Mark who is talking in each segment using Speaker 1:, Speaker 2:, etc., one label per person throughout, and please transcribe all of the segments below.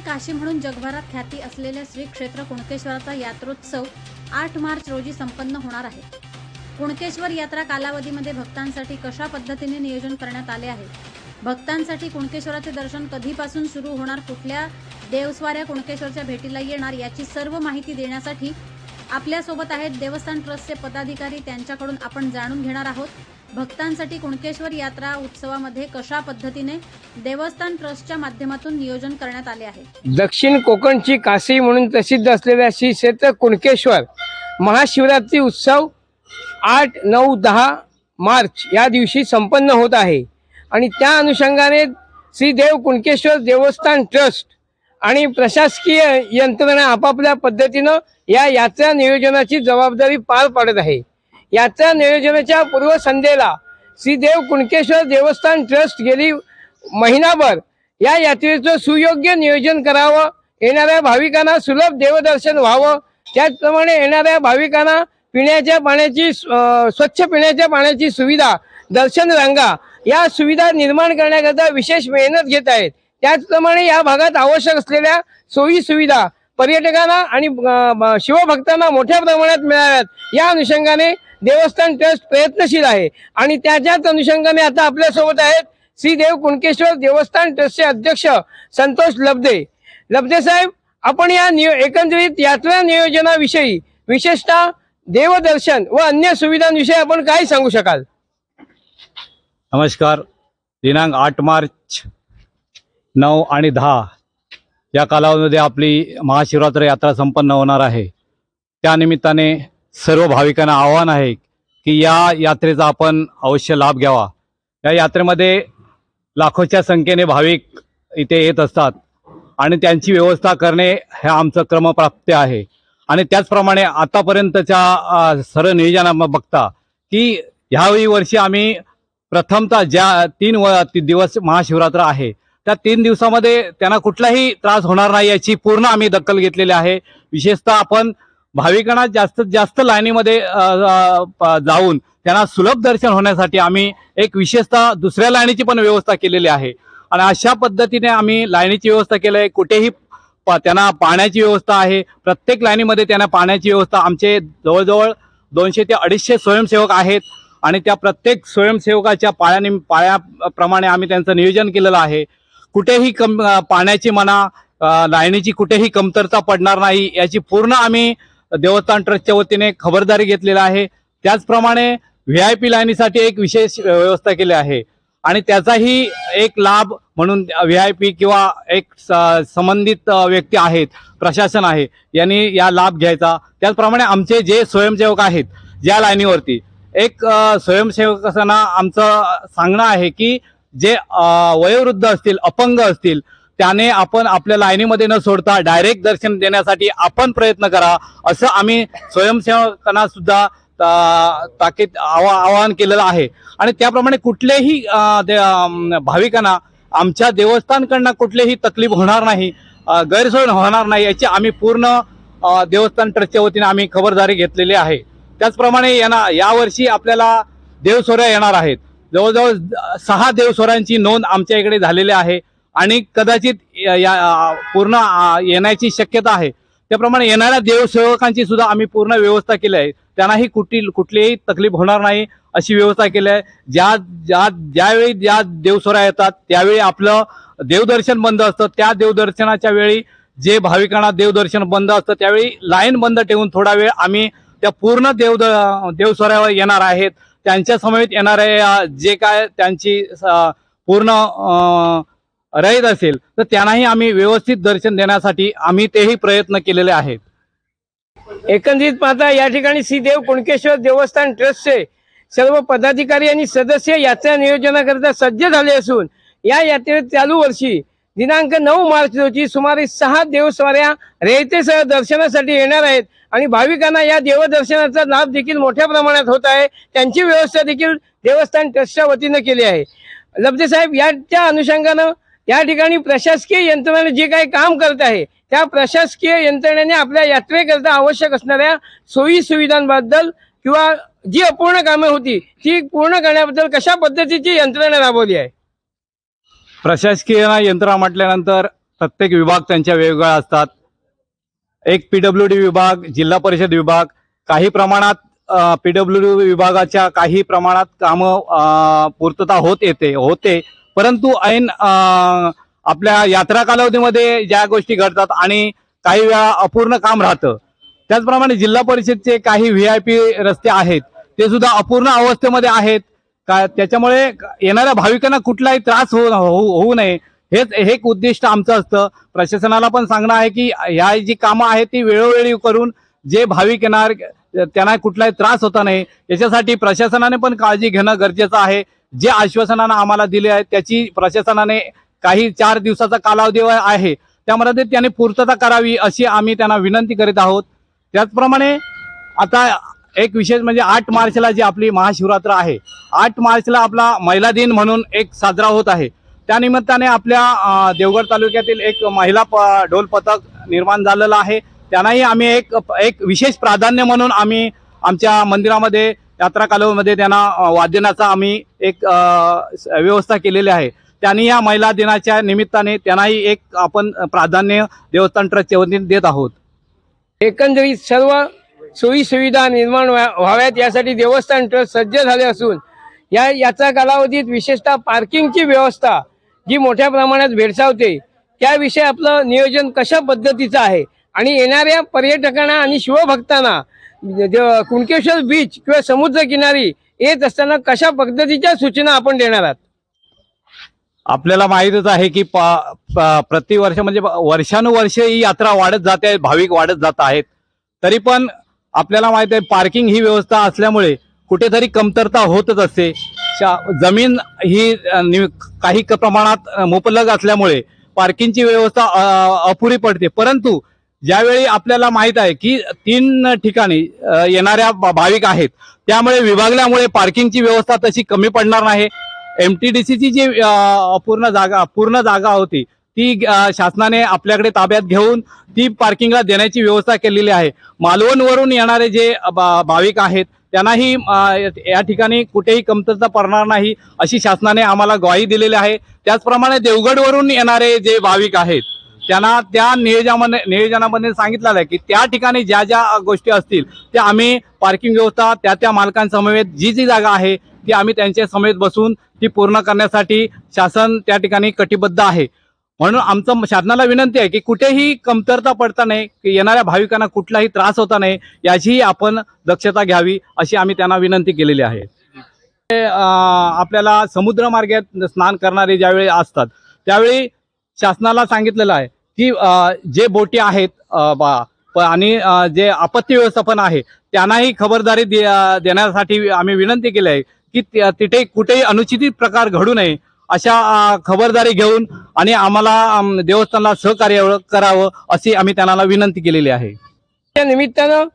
Speaker 1: काशी म्हणून जगभरात ख्याती असलेल्या श्री क्षेत्र कुणकेश्वराचा यात्रोत्सव आठ मार्च रोजी संपन्न होणार आहे. कुणकेश्वर यात्रा कालावधीमध्ये भक्तांसाठी कशा पद्धतीने नियोजन करण्यात आले आहे? भक्तांसाठी कुणकेश्वराचे दर्शन कधीपासून सुरू होणार? कुठल्या देवस्वाऱ्या कुणकेश्वरच्या भेटीला येणार? याची सर्व माहिती देण्यासाठी आपल्यासोबत आहेत देवस्थान ट्रस्टचे पदाधिकारी. त्यांच्याकडून आपण जाणून घेणार आहोत. भक्तांसाठी कुणकेश्वर यात्रा उत्सवामध्ये कशा पद्धतीने देवस्थान ट्रस्टच्या माध्यमातून नियोजन करण्यात आले आहे?
Speaker 2: दक्षिण कोकणची काशी म्हणून प्रसिद्ध असलेल्या श्री क्षेत्र कुणकेश्वर महाशिवरात्री उत्सव आठ नऊ दहा मार्च या दिवशी संपन्न होत आहे. आणि त्या अनुषंगाने श्री देव कुणकेश्वर देवस्थान ट्रस्ट आणि प्रशासकीय यंत्रणा आपापल्या पद्धतीनं या यात्रा नियोजनाची जबाबदारी पार पाडत आहे. यात्रा नियोजनाच्या पूर्वसंध्येला श्री देव कुणकेश्वर देवस्थान ट्रस्ट गेली महिनाभर. या यात्रेचं सुयोग्य नियोजन करावं येणाऱ्या भाविकांना सुलभ देवदर्शन व्हावं त्याचप्रमाणे येणाऱ्या भाविकांना पिण्याच्या पाण्याची स्वच्छ पिण्याच्या पाण्याची सुविधा दर्शन रांगा या सुविधा निर्माण करण्याकरता विशेष मेहनत घेत आहेत. त्याचप्रमाणे या भागात आवश्यक असलेल्या सोयी सुविधा पर्यटकांना आणि शिवभक्तांना मोठ्या प्रमाणात मिळाव्यात. या अनुषंगाने देवस्थान ट्रस्ट प्रयत्नशील आहे. आणि त्याच्याच अनुषंगाने आता आपल्यासोबत आहेत श्री देव कुणकेश्वर देवस्थान ट्रस्टचे अध्यक्ष संतोष लबदे. लबदे साहेब आपण या नियो एकंदरीत यात्रा नियोजनाविषयी विशेषतः देवदर्शन व अन्य सुविधांविषयी आपण काय सांगू शकाल?
Speaker 3: नमस्कार. दिनांक आठ मार्च नऊ आणि दहा या कालावधीमध्ये आपली महाशिवरात्र यात्रा संपन्न होणार आहे. त्यानिमित्ताने सर्व भाविकांना आव्हान आहे की या यात्रेचा आपण अवश्य लाभ घ्यावा. या यात्रेमध्ये लाखोच्या संख्येने भाविक इथे येत असतात आणि त्यांची व्यवस्था करणे हे आमचं क्रमप्राप्त आहे. आणि त्याचप्रमाणे आतापर्यंतच्या सर्व नियोजना बघता की ह्यावेळी वर्षी आम्ही प्रथमतः ज्या तीन व ती दिवस महाशिवरात्र आहे त्या तीन दिवसामध्ये त्यांना कुठलाही त्रास होणार नाही याची पूर्ण आम्ही दखल घेतलेली आहे. विशेषतः आपण भाविकांना जास्तीत जास्त लाईनीमध्ये जाऊन त्यांना सुलभ दर्शन होण्यासाठी आम्ही एक विशेषतः दुसऱ्या लाईनीची पण व्यवस्था केलेली आहे. आणि अशा पद्धतीने आम्ही लाईनीची व्यवस्था केली आहे. कुठेही प- त्यांना पाण्याची व्यवस्था आहे. प्रत्येक लाईनीमध्ये त्यांना पाण्याची व्यवस्था. आमचे जवळजवळ दोनशे ते अडीचशे स्वयंसेवक आहेत आणि त्या प्रत्येक स्वयंसेवकाच्या पायाने पाळ्याप्रमाणे आम्ही त्यांचं नियोजन केलेलं आहे. कुठेही कम पाण्याची म्हणा लाईनीची कुठेही कमतरता पडणार नाही याची पूर्ण आम्ही देवस्थान ट्रस्टच्या वतीने खबरदारी घेतलेली आहे. त्याचप्रमाणे व्ही आय पी लाईनीसाठी एक विशेष व्यवस्था केली आहे. आणि त्याचाही एक लाभ म्हणून व्ही आय पी किंवा एक स- संबंधित व्यक्ती आहेत प्रशासन आहे यांनी या लाभ घ्यायचा. त्याचप्रमाणे आमचे जे स्वयंसेवक आहेत ज्या लाईनीवरती एक स्वयंसेवक स्वयंसेवकांना आमचं सांगणं आहे की जे वयोवृद्ध असतील अपंग असतील त्याने आपण आपल्या लाईनीमध्ये न सोडता डायरेक्ट दर्शन देण्यासाठी आपण प्रयत्न करा असं आम्ही स्वयंसेवकांना सुद्धा ताकीद आवा आवाहन केलेलं आहे. आणि त्याप्रमाणे कुठलेही दे- भाविकांना आमच्या देवस्थानकडनं कुठलीही तकलीफ होणार नाही गैरसोय होणार नाही याची आम्ही पूर्ण देवस्थान ट्रस्टच्या वतीने आम्ही खबरदारी घेतलेली आहे. त्याचप्रमाणे यांना यावर्षी आपल्याला देवसोऱ्या येणार आहेत. जवळजवळ सहा देवस्वरांची नोंद आमच्या इकडे झालेली आहे आणि कदाचित या पूर्ण येण्याची शक्यता आहे. त्याप्रमाणे येणाऱ्या देवसेवकांची सुद्धा आम्ही पूर्ण व्यवस्था केली आहे. त्यांनाही कुठली कुठलीही तकलीफ होणार नाही अशी व्यवस्था केली आहे. ज्या ज्या ज्यावेळी ज्या देवसोऱ्या येतात त्यावेळी आपलं देवदर्शन बंद असतं. त्या देवदर्शनाच्या वेळी जे भाविकांना देवदर्शन बंद असतं त्यावेळी लाईन बंद ठेवून थोडा वेळ आम्ही त्या पूर्ण देव देवस्वऱ्यावर येणार आहेत. त्यांच्या समवेत येणारे जे काय त्यांची पूर्ण अ, रहित असेल तर त्यांनाही आम्ही व्यवस्थित दर्शन देण्यासाठी आम्ही तेही प्रयत्न केलेले आहेत.
Speaker 2: एकंदरीत पाहता या ठिकाणी श्रीदेव कुणकेश्वर देवस्थान ट्रस्टचे सर्व पदाधिकारी आणि सदस्य यात्रा नियोजनाकरिता सज्ज झाले असून या यात्रेत चालू वर्षी दिनांक नऊ मार्च रोजी सुमारे सहा देवस्वाऱ्या रेतेसह दर्शनासाठी येणार आहेत. आणि भाविकांना या देवदर्शनाचा लाभ देखील मोठ्या प्रमाणात होत आहे. त्यांची व्यवस्था देखील देवस्थान ट्रस्टच्या वतीनं केली आहे. लब्धे साहेब याच्या अनुषंगानं या ठिकाणी प्रशासकीय यंत्रणेने जे काही काम करत आहे त्या प्रशासकीय यंत्रणेने आपल्या यात्रेकरता आवश्यक असणाऱ्या सोयी सुविधांबद्दल किंवा जी अपूर्ण कामे होती ती पूर्ण करण्याबद्दल कशा पद्धतीची यंत्रणा राबवली आहे?
Speaker 3: प्रशासकीय यंत्रणा म्हटल्यानंतर प्रत्येक विभाग त्यांच्या वेगवेगळ्या असतात. एक पी डब्ल्यू डी विभाग जिल्हा परिषद विभाग काही प्रमाणात पी डब्ल्यू डी विभागाच्या काही प्रमाणात कामं पूर्तता होत येते होते. परंतु ऐन आपल्या यात्रा कालावधीमध्ये ज्या गोष्टी घडतात आणि काही वेळा अपूर्ण काम राहतं त्याचप्रमाणे जिल्हा परिषदचे काही व्ही आय पी रस्ते आहेत ते सुद्धा अपूर्ण अवस्थेमध्ये आहेत. का त्याच्यामुळे येणाऱ्या भाविकांना कुठलाही त्रास होऊ होऊ होऊ नये. हेच हे एक उद्दिष्ट आमचं असतं. प्रशासनाला पण सांगणं आहे की ह्या जी कामं आहेत ती वेळोवेळी करून जे भाविक येणार त्यांना कुठलाही त्रास होता नाही. याच्यासाठी प्रशासनाने पण काळजी घेणं गरजेचं आहे. जे आश्वासनानं आम्हाला दिले आहे त्याची प्रशासनाने काही चार दिवसाचा कालावधी आहे. त्यामध्ये त्यांनी पूर्तता करावी अशी आम्ही त्यांना विनंती करीत आहोत. त्याचप्रमाणे आता एक विशेष म्हणजे आठ मार्चला जी आपली महाशिवरात्र आहे आठ मार्चला आपला महिला दिन म्हणून एक साजरा होत आहे. त्यानिमित्ताने आपल्या देवगड तालुक्यातील एक महिला प- ढोल पथक निर्माण झालेलं आहे. त्यांनाही आम्ही एक एक विशेष प्राधान्य म्हणून आम्ही आमच्या मंदिरामध्ये यात्रा कालावधीमध्ये त्यांना वाद्यनाचा आम्ही एक व्यवस्था केलेली आहे. त्यांनी या महिला दिनाच्या निमित्ताने त्यांनाही एक आपण प्राधान्य देवस्थान ट्रस्टच्या वतीने देत आहोत.
Speaker 2: एकंदरीत सर्व सोयी सुविधा निर्माण व्हा- व्हाव्यात. यासाठी देवस्थान ट्रस्ट सज्ज झाले असून या याचा कालावधीत विशेषतः पार्किंगची व्यवस्था जी मोठ्या प्रमाणात भेडसावते त्याविषयी आपलं नियोजन कशा पद्धतीचं आहे? आणि येणाऱ्या पर्यटकांना आणि शिवभक्तांना कुणकेश्वर बीच किंवा समुद्र किनारी येत असताना कशा पद्धतीच्या सूचना आपण देणार आहात?
Speaker 3: आपल्याला माहीतच आहे की प्रतिवर्ष म्हणजे वर्षानुवर्ष ही यात्रा वाढत जाते भाविक वाढत जात आहेत. तरी पण आपल्याला माहीत आहे पार्किंग ही व्यवस्था असल्यामुळे कुठेतरी कमतरता होतच असते. जमीन ही नि- काही क- प्रमाणात अ, मुबलक असल्यामुळे पार्किंगची व्यवस्था अपुरी पडते. परंतु ज्यावेळी आपल्याला माहीत आहे की तीन ठिकाणी येणाऱ्या भाविक आहेत त्यामुळे विभागल्यामुळे पार्किंगची व्यवस्था तशी कमी पडणार नाही. एम टी डी सीची जी पूर्ण अपूर्ण जागा पूर्ण जागा होती ती शासनाने आपल्याकडे ताब्यात घेऊन ती पार्किंगला देण्याची व्यवस्था केलेली आहे. मालवणवरून येणारे जे भाविक आहेत त्यांनाही या ठिकाणी कुठेही कमतरता पडणार नाही अशी शासनाने आम्हाला ग्वाही दिलेली आहे. त्याचप्रमाणे देवगडवरून येणारे जे भाविक आहेत त्यांना त्या नियोजनामध्ये नियोजनामध्ये सांगितलेलं आहे की त्या ठिकाणी ज्या ज्या गोष्टी असतील त्या आम्ही पार्किंग व्यवस्था त्या त्या मालकांसमवेत जी जी जागा आहे ती आम्ही त्यांच्या समेत बसून ती पूर्ण करण्यासाठी शासन त्या ठिकाणी कटिबद्ध आहे. म्हणून आमचं शासनाला विनंती आहे की कुठेही कमतरता पडता नाही की येणाऱ्या भाविकांना कुठलाही त्रास होता नाही याचीही आपण दक्षता घ्यावी अशी आम्ही त्यांना विनंती केलेली आहे. आपल्याला समुद्र आपल्याला स्नान करणारे ज्यावेळी असतात त्यावेळी शासनाला सांगितलेलं आहे की जे बोटी आहेत बा- आणि जे आपत्ती व्यवस्थापन आहे त्यांनाही खबरदारी दे- देण्यासाठी आम्ही विनंती केली आहे की तिथे कुठेही अनुचित प्रकार घडू नये अशा खबरदारी घेऊन आणि आम्हाला देवस्थानाला सहकार्य करावं अशी आम्ही त्यांना विनंती केलेली आहे.
Speaker 2: त्या निमित्तानं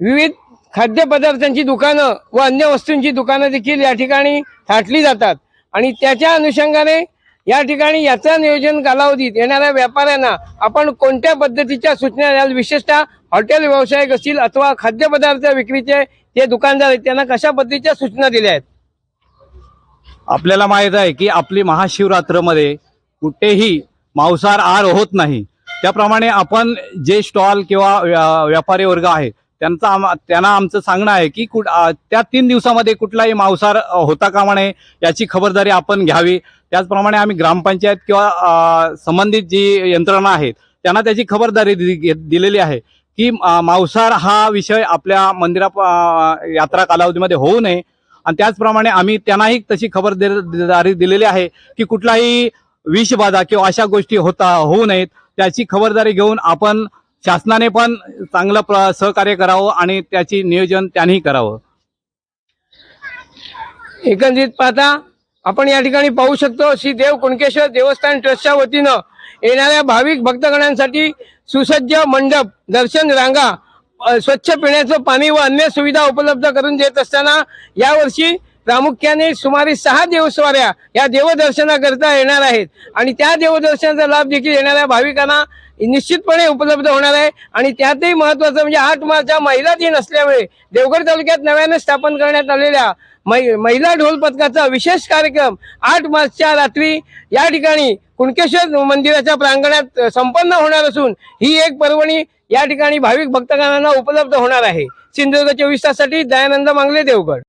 Speaker 2: विविध खाद्यपदार्थांची दुकानं व अन्य वस्तूंची दुकानं देखील या ठिकाणी थाटली जातात. आणि त्याच्या अनुषंगाने या ठिकाणी याचा नियोजन कालावधीत येणाऱ्या व्यापाऱ्यांना आपण कोणत्या पद्धतीच्या सूचना द्याल? विशेषतः हॉटेल व्यावसायिक असतील अथवा खाद्यपदार्थ विक्रीचे जे दुकानदार आहेत त्यांना कशा पद्धतीच्या सूचना दिल्या आहेत?
Speaker 3: आपल्याला माहीत आहे की आपली महाशिवरात्रमध्ये कुठेही मांसाहार आहार होत नाही. त्याप्रमाणे आपण जे स्टॉल किंवा व्या- व्यापारी वर्ग आहे त्यांचा आम- त्यांना आमचं सांगणं आहे की कुठ त्या तीन दिवसामध्ये कुठलाही मांसाहार होता कामा नये याची खबरदारी आपण घ्यावी. त्याचप्रमाणे आम्ही ग्रामपंचायत किंवा संबंधित जी यंत्रणा आहेत त्यांना त्याची खबरदारी दि- घे- दिलेली आहे की मांसाहार हा विषय आपल्या मंदिरा यात्रा कालावधीमध्ये होऊ नये. आणि त्याचप्रमाणे आम्ही त्यांनाही तशी खबरदारी दिलेली आहे की कुठलाही विषबाधा किंवा अशा गोष्टी होता होऊ नयेत. त्याची खबरदारी घेऊन आपण शासनाने पण चांगलं प्र- सहकार्य करावं आणि त्याची नियोजन त्यांनी करावं.
Speaker 2: एकंदरीत पाहता आपण या ठिकाणी पाहू शकतो श्री देव कुणकेश्वर देवस्थान ट्रस्टच्या वतीनं येणाऱ्या भाविक भक्तगणांसाठी सुसज्ज मंडप दर्शन रांगा स्वच्छ पिण्याचं पाणी व अन्य सुविधा उपलब्ध करून देत असताना यावर्षी प्रामुख्याने सुमारे सहा देवस्वाऱ्या या देवदर्शनाकरता येणार आहेत. आणि त्या देवदर्शनाचा लाभ देखील येणाऱ्या भाविकांना निश्चितपणे उपलब्ध होणार आहे. आणि त्यातही महत्वाचं म्हणजे आठ मार्च हा महिला दिन असल्यामुळे देवगड तालुक्यात नव्याने स्थापन करण्यात आलेल्या मै- महिला ढोल पथकाचा विशेष कार्यक्रम आठ मार्चच्या रात्री या ठिकाणी कुणकेश्वर मंदिराच्या प्रांगणात संपन्न होणार असून ही एक पर्वणी या ठिकाणी भाविक भक्तगणांना उपलब्ध होणार आहे. सिंधुदुर्ग चोवीस ताससाठी दयानंद मांगले देवगड.